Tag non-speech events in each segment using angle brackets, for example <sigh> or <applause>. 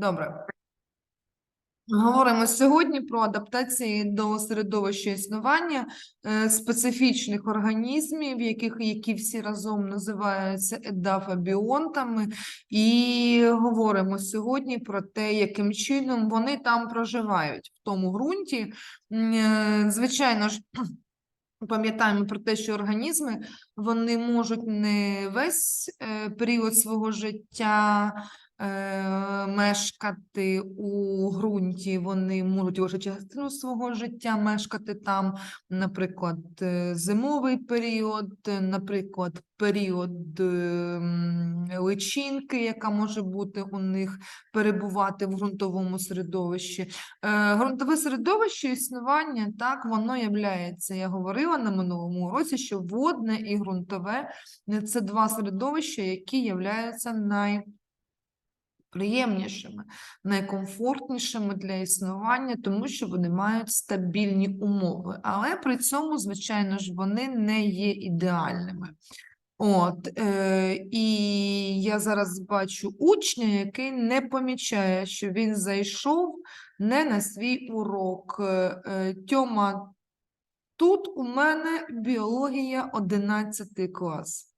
Добре. Говоримо сьогодні про адаптації до середовища існування е, специфічних організмів, яких які всі разом називаються едафобіонтами, і говоримо сьогодні про те, яким чином вони там проживають в тому ґрунті. Е, Звичайно ж. <clears throat> Пам'ятаємо про те, що організми вони можуть не весь е, період свого життя мешкати у ґрунті, вони можуть лише частину свого життя мешкати там, наприклад, е, зимовий період, е, наприклад, період е, личинки, яка може бути у них перебувати в ґрунтовому середовищі. Е, Ґрунтове середовище існування, так, воно являється, я говорила на минулому році, що водне і ґрунтове е, це два середовища, які являються найприємнішими, найкомфортнішими для існування, тому що вони мають стабільні умови. Але при цьому, звичайно ж, вони не є ідеальними. От, е, і я зараз бачу учня, який не помічає, що він зайшов не на свій урок. Е, е, Тьома, тут у мене біологія 11 клас.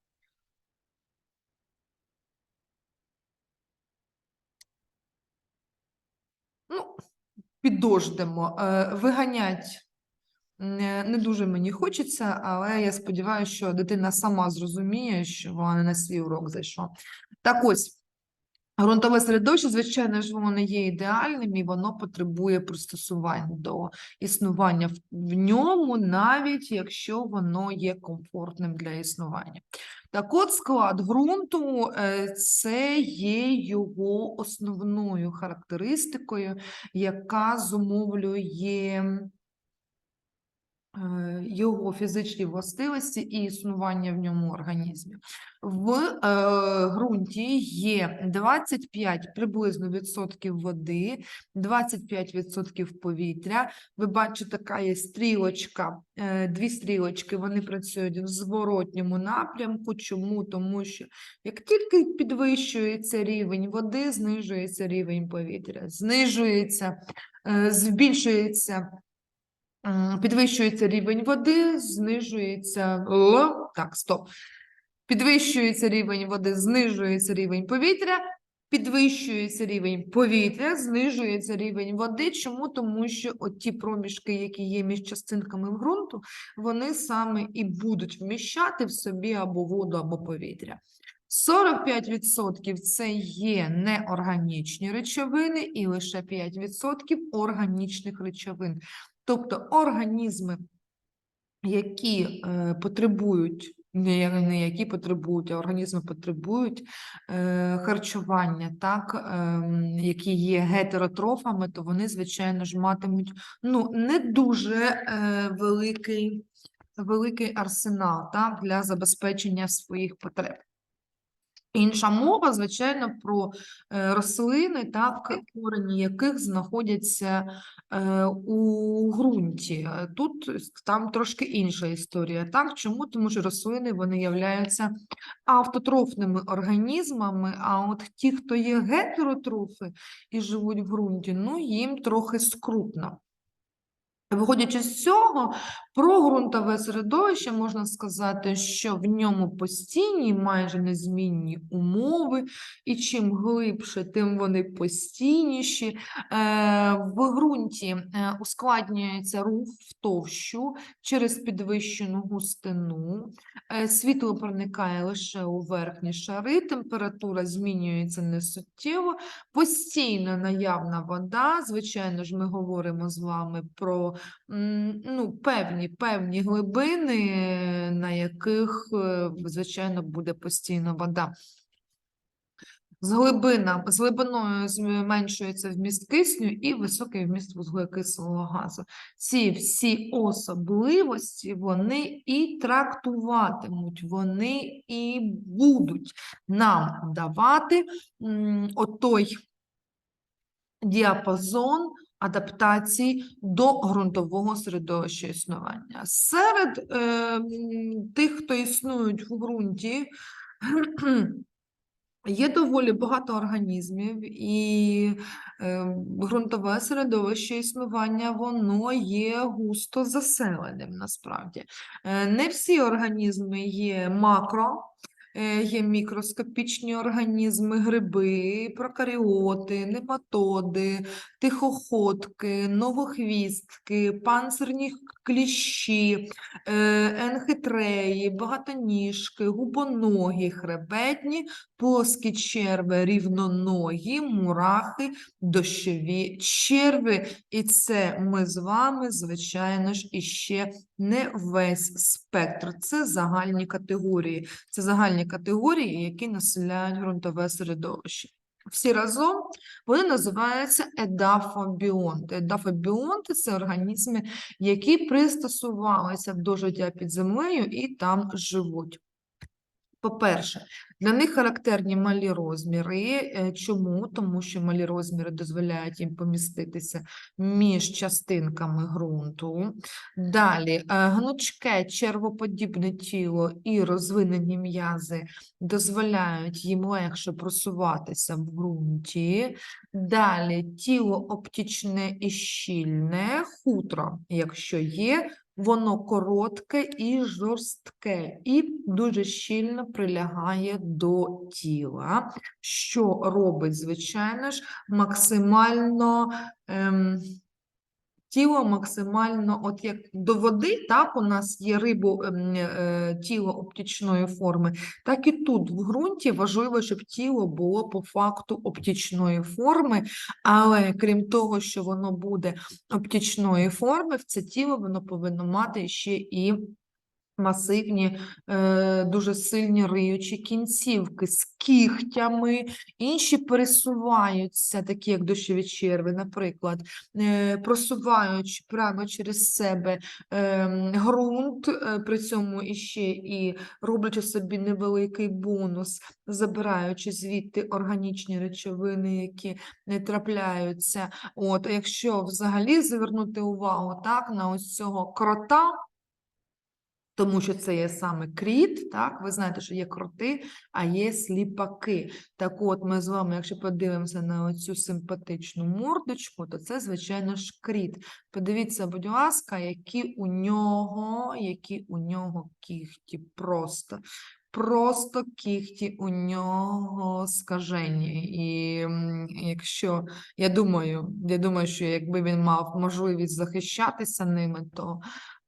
Ну, підождемо, е, виганять. Не, не дуже мені хочеться, але я сподіваюся, що дитина сама зрозуміє, що вона не на свій урок зайшла. Так ось, ґрунтове середовище, звичайно ж, воно не є ідеальним і воно потребує пристосувань до існування в, ньому, навіть якщо воно є комфортним для існування. Так от, склад ґрунту е, це є його основною характеристикою, яка зумовлює його фізичні властивості і існування в ньому організмів. В е, ґрунті є 25 приблизно відсотків води, 25 відсотків повітря. Ви бачите, така є стрілочка, е, дві стрілочки, вони працюють в зворотньому напрямку. Чому? Тому що як тільки підвищується рівень води, знижується рівень повітря, знижується, е, збільшується Підвищується рівень води, знижується Л. Так, стоп. Підвищується рівень води, знижується рівень повітря, підвищується рівень повітря, знижується рівень води. Чому? Тому що от ті проміжки, які є між частинками ґрунту, вони саме і будуть вміщати в собі або воду, або повітря. 45% це є неорганічні речовини і лише 5% органічних речовин. Тобто організми, які е, потребують, не, не які потребують, а організми потребують е, харчування, так, ем, які є гетеротрофами, то вони, звичайно ж, матимуть ну, не дуже е, великий, великий арсенал так, для забезпечення своїх потреб. Інша мова, звичайно, про е, рослини, так, корені яких знаходяться е, у ґрунті. Е, Тут там трошки інша історія. Так? Чому? Тому що рослини вони являються автотрофними організмами, а от ті, хто є гетеротрофи і живуть в ґрунті, ну їм трохи скрутно. Виходячи з цього, про ґрунтове середовище можна сказати, що в ньому постійні, майже незмінні умови, і чим глибше, тим вони постійніші. Е, В ґрунті е, ускладнюється рух в товщу через підвищену густину. Е, Світло проникає лише у верхні шари, температура змінюється несуттєво, постійно наявна вода. Звичайно ж, ми говоримо з вами про ну, певні, певні глибини, на яких, е, звичайно, буде постійно вода. З, глибина, з глибиною зменшується вміст кисню і високий вміст вуглекислого газу. Ці всі особливості вони і трактуватимуть, вони і будуть нам давати отой діапазон адаптації до ґрунтового середовища існування. Серед е, тих, хто існують в ґрунті, <clears throat> Є доволі багато організмів, і е, ґрунтове середовище існування, воно є густо заселеним насправді. Е, Не всі організми є макро, є мікроскопічні організми, гриби, прокаріоти, нематоди, тихоходки, новохвістки, панцирні кліщі, е, енхитреї, багатоніжки, губоногі, хребетні, плоскі черви, рівноногі, мурахи, дощові черви. І це ми з вами, звичайно ж, іще не весь спектр. Це загальні категорії. Це загальні категорії, які населяють ґрунтове середовище. Всі разом вони називаються едафобіонти. Едафобіонти – це організми, які пристосувалися до життя під землею і там живуть. По-перше, для них характерні малі розміри. Е, Чому? Тому що малі розміри дозволяють їм поміститися між частинками ґрунту. Далі, е, гнучке червоподібне тіло і розвинені м'язи дозволяють їм легше просуватися в ґрунті. Далі, тіло оптічне і щільне, хутро, якщо є, Воно коротке і жорстке, і дуже щільно прилягає до тіла, що робить, звичайно ж, максимально ем, тіло максимально, от як до води, так, у нас є рибу ем, е, тіло оптичної форми, так і тут в ґрунті важливо, щоб тіло було по факту оптичної форми, але крім того, що воно буде оптичної форми, в це тіло воно повинно мати ще і масивні, е, дуже сильні риючі кінцівки з кігтями, інші пересуваються, такі як дощові черви, наприклад, е, просуваючи прямо через себе ем, ґрунт, е, при цьому іще і роблячи собі невеликий бонус, забираючи звідти органічні речовини, які не трапляються. От, якщо взагалі звернути увагу так, на ось цього крота, тому що це є саме кріт, так? Ви знаєте, що є кроти, а є сліпаки. Так от, ми з вами, якщо подивимося на оцю симпатичну мордочку, то це, звичайно ж, кріт. Подивіться, будь ласка, які у нього, які у нього кіхті просто. Просто кіхті у нього скажені. І якщо я думаю, я думаю, що якби він мав можливість захищатися ними, то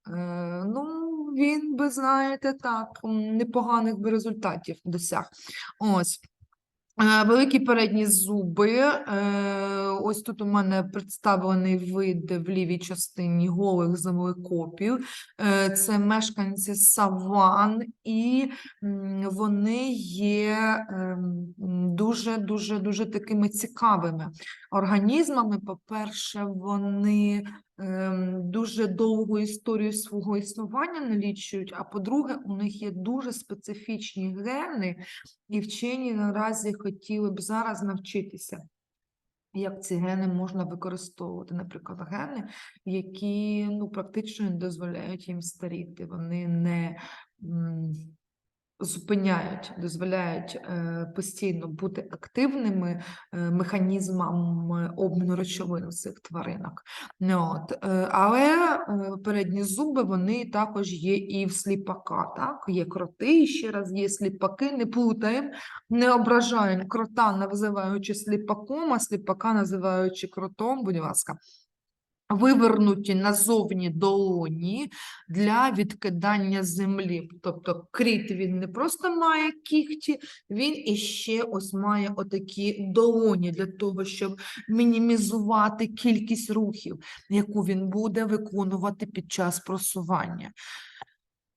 Е, Ну, він би, знаєте, так, непоганих би результатів досяг. Ось. Е, Великі передні зуби. Е, Ось тут у мене представлений вид в лівій частині голих землекопів. Е, Це мешканці саван, і вони є дуже дуже дуже такими цікавими організмами. По-перше, вони дуже довгу історію свого існування налічують, а по-друге, у них є дуже специфічні гени, і вчені наразі хотіли б зараз навчитися. Як ці гени можна використовувати, наприклад, гени, які ну, практично не дозволяють їм старіти, вони не зупиняють, дозволяють е, постійно бути активними е, механізмами обміну речовин у цих тваринок. Ну, От. е, Але передні зуби вони також є і в сліпака. Так? Є кроти, і ще раз є сліпаки, не плутаємо, не ображаємо крота, називаючи сліпаком, а сліпака називаючи кротом, будь ласка. Вивернуті назовні долоні для відкидання землі. Тобто кріт він не просто має кігті, він іще ось має отакі долоні для того, щоб мінімізувати кількість рухів, яку він буде виконувати під час просування.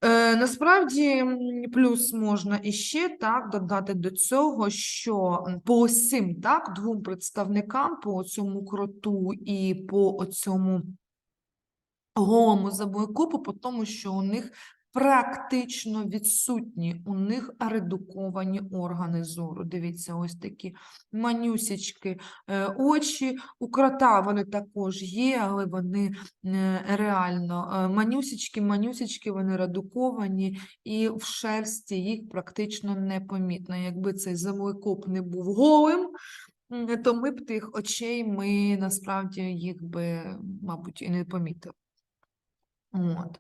Е, насправді, плюс можна іще так додати до цього, що по ось цим так, двом представникам, по цьому кроту і по цьому голому забойкопу, по тому, що у них практично відсутні. У них редуковані органи зору. Дивіться, ось такі манюсічки е, очі. У крота вони також є, але вони е, реально е, манюсічки, манюсічки, вони редуковані, і в шерсті їх практично непомітно. Якби цей землекоп не був голим, то ми б тих очей ми насправді їх би, мабуть, і не помітили. От.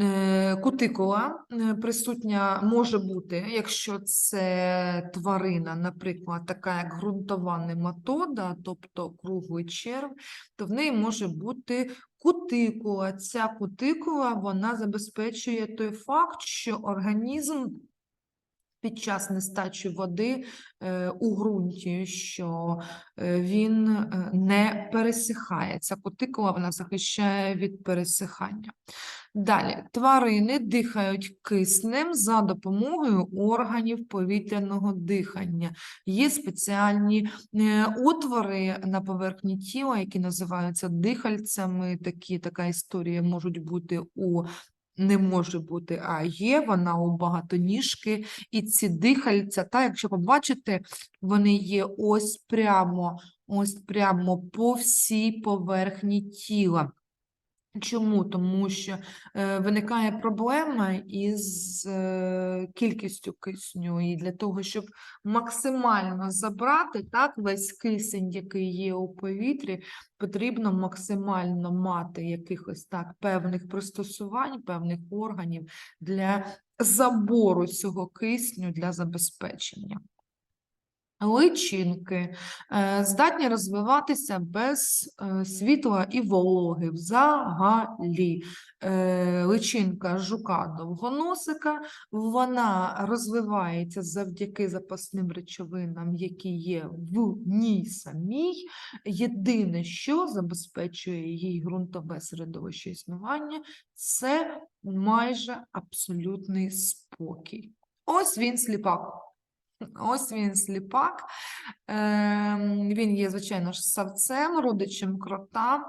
Е, Кутикула е, присутня може бути, якщо це тварина, наприклад, така як ґрунтова нематода, тобто круглий черв, то в неї може бути кутикула. Ця кутикула вона забезпечує той факт, що організм під час нестачі води е, у ґрунті, що він не пересихає. Ця кутикула вона захищає від пересихання. Далі, тварини дихають киснем за допомогою органів повітряного дихання. Є спеціальні е, отвори на поверхні тіла, які називаються дихальцями. Такі, така історія можуть бути у не може бути, а є вона у багатоніжки, і ці дихальця, та якщо побачите, вони є ось прямо, ось прямо по всій поверхні тіла. Чому? Тому що е, виникає проблема із е, кількістю кисню, і для того, щоб максимально забрати так, весь кисень, який є у повітрі, потрібно максимально мати якихось так певних пристосувань, певних органів для забору цього кисню для забезпечення. Личинки е, здатні розвиватися без е, світла і вологи взагалі. Е, Личинка жука довгоносика, вона розвивається завдяки запасним речовинам, які є в ній самій. Єдине, що забезпечує їй ґрунтове середовище існування, це майже абсолютний спокій. Ось він сліпак. Ось він сліпак. Ем, Він є, звичайно ж, савцем, родичем крота.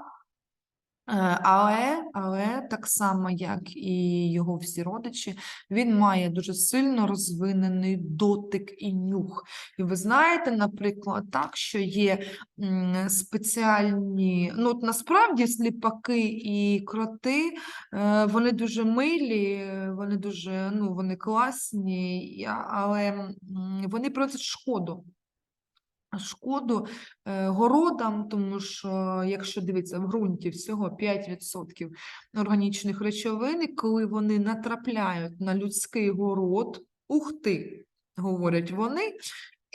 Е, Але, але так само, як і його всі родичі, він має дуже сильно розвинений дотик і нюх. І ви знаєте, наприклад, так, що є спеціальні, ну от насправді сліпаки і кроти, е, вони дуже милі, вони дуже, ну, вони класні, але вони приносять шкоду шкоду е, городам, тому що, якщо дивитися, в ґрунті всього 5% органічних речовин, коли вони натрапляють на людський город, ух ти, говорять вони,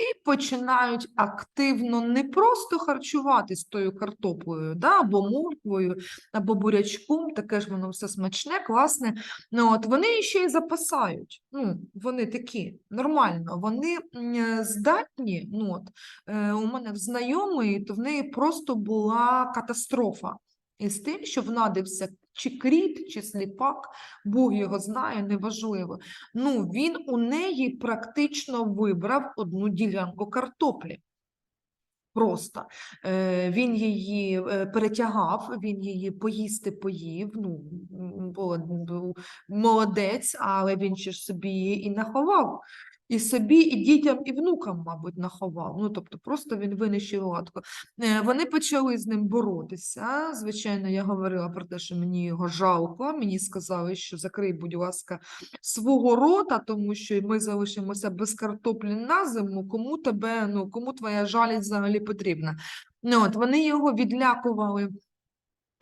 і починають активно не просто харчуватись тою картоплею, да, або морквою, або бурячком, таке ж воно все смачне, класне. Ну, от вони ще й запасають. Ну, вони такі нормально, вони здатні. Ну, от, е, у мене в знайомої, то в неї просто була катастрофа із тим, що внадився чи кріт, чи сліпак, Бог його знає, неважливо. Ну, він у неї практично вибрав одну ділянку картоплі. Просто е, він її е, перетягав, він її поїсти поїв. Ну, молодець, але він ще ж собі її і наховав. І собі, і дітям, і внукам, мабуть, наховав. Ну, тобто, просто він винищив латку. Е, Вони почали з ним боротися. Звичайно, я говорила про те, що мені його жалко. Мені сказали, що закрий, будь ласка, свого рота, тому що ми залишимося без картоплі на зиму. Кому тебе, ну кому твоя жалість взагалі потрібна? Ну, от вони його відлякували.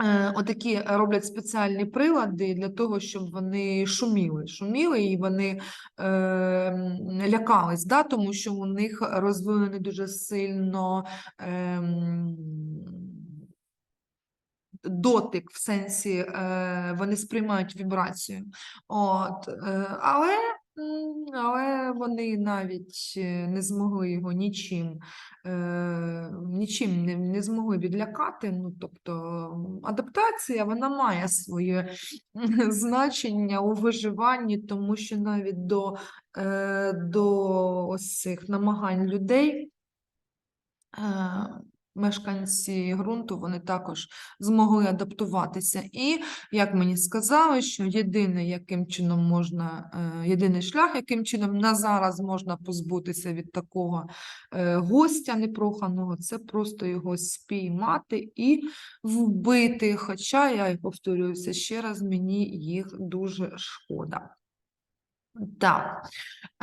Е, Отакі роблять спеціальні прилади для того, щоб вони шуміли, шуміли і вони е, лякались, да, тому що у них розвинений дуже сильно ем, дотик в сенсі, е, вони сприймають вібрацію. От, е, але, але вони навіть е, не змогли його нічим, е, нічим не, не змогли відлякати. Ну, тобто адаптація вона має своє <laughs> значення у виживанні, тому що навіть до, е, до ось цих намагань людей. Мешканці ґрунту вони також змогли адаптуватися. І як мені сказали, що єдине, яким чином можна, е, єдиний шлях, яким чином на зараз можна позбутися від такого е, гостя непроханого, це просто його спіймати і вбити. Хоча я повторююся ще раз, мені їх дуже шкода. Так,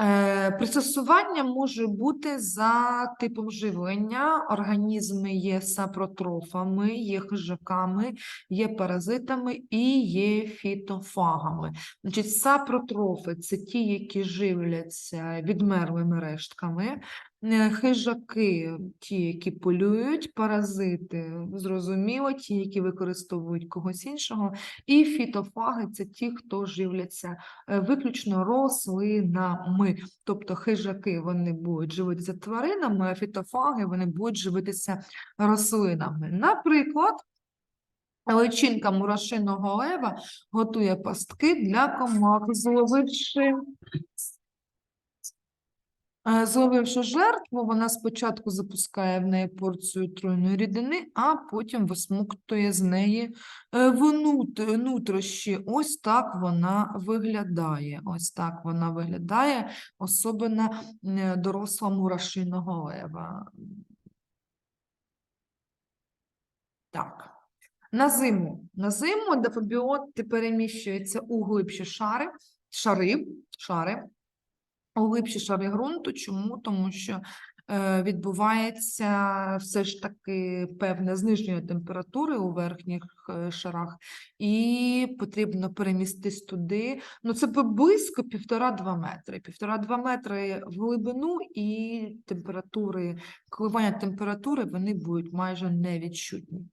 е, пристосування може бути за типом живлення. Організми є сапротрофами, є хижаками, є паразитами і є фітофагами. Значить, сапротрофи це ті, які живляться відмерлими рештками. Е, Хижаки, ті, які полюють, паразити, зрозуміло, ті, які використовують когось іншого, і фітофаги це ті, хто живляться е, виключно рослинами. Тобто хижаки вони будуть живитися тваринами, а фітофаги вони будуть живитися рослинами. Наприклад, личинка мурашиного лева готує пастки для комах, зловивши Зловивши жертву, вона спочатку запускає в неї порцію отруйної рідини, а потім висмоктує з неї е. Ось так вона виглядає. Ось так вона виглядає, особливо е, доросла мурашиного лева. Так. На зиму. На зиму дефобіоти переміщуються у глибші шари, шари, шари у глибші шари ґрунту. Чому? Тому що е, відбувається все ж таки певне зниження температури у верхніх е, шарах, і потрібно переміститись туди. Ну, це близько півтора-два метри. Півтора-два метри в глибину, і температури, коливання температури вони будуть майже невідчутні.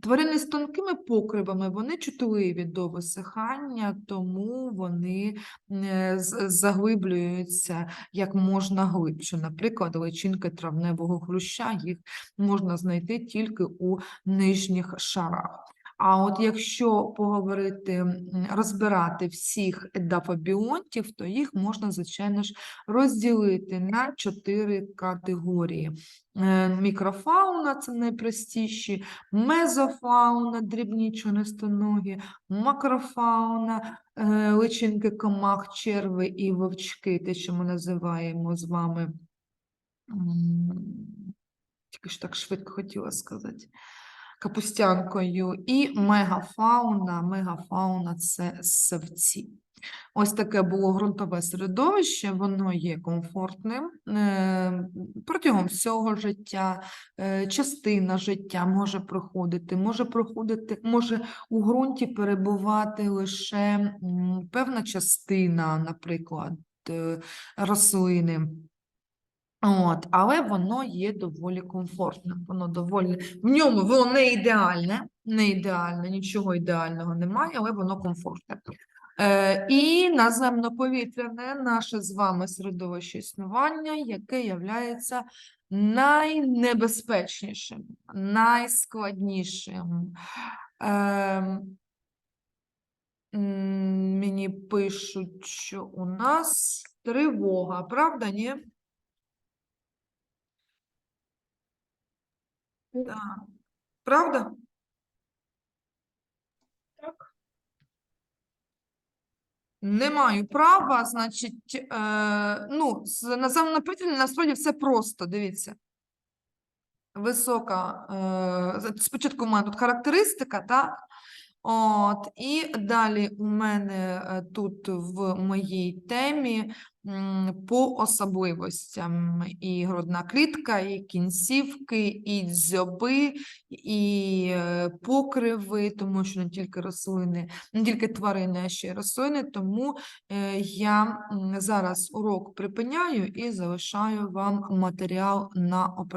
Тварини з тонкими покривами вони чутливі до висихання, тому вони е, заглиблюються як можна глибше. Наприклад, личинки травневого хруща їх можна знайти тільки у нижніх шарах. А от якщо поговорити, розбирати всіх едафобіонтів, то їх можна, звичайно ж, розділити на чотири категорії. Е, Мікрофауна це найпростіші, мезофауна, дрібні членистоногі, макрофауна, е, личинки комах, черви і вовчки, те, що ми називаємо з вами. Тільки ж так швидко хотіла сказати. Капустянкою і мегафауна. Мегафауна це савці. Ось таке було ґрунтове середовище, воно є комфортним е, протягом всього життя, е, частина життя може проходити, може проходити, може у ґрунті перебувати лише певна частина, наприклад, е, рослини. От, але воно є доволі комфортним. Воно доволі в ньому воно не ідеальне, не ідеальне, нічого ідеального немає, але воно комфортне. Е, і наземно-повітряне наше з вами середовище існування, яке являється найнебезпечнішим, найскладнішим. Е, мені пишуть, що у нас тривога, правда, ні? Так. Правда? Так. Не маю права, значить, е, ну, з наземно-повітряне насправді все просто, дивіться. Висока, е, спочатку у мене тут характеристика, так? От, і далі у мене е, тут в моїй темі по особливостям і грудна клітка, і кінцівки, і дзьоби, і е, покриви, тому що не тільки рослини, не тільки тварини, а ще й рослини. Тому е, я зараз урок припиняю і залишаю вам матеріал на опрацювання.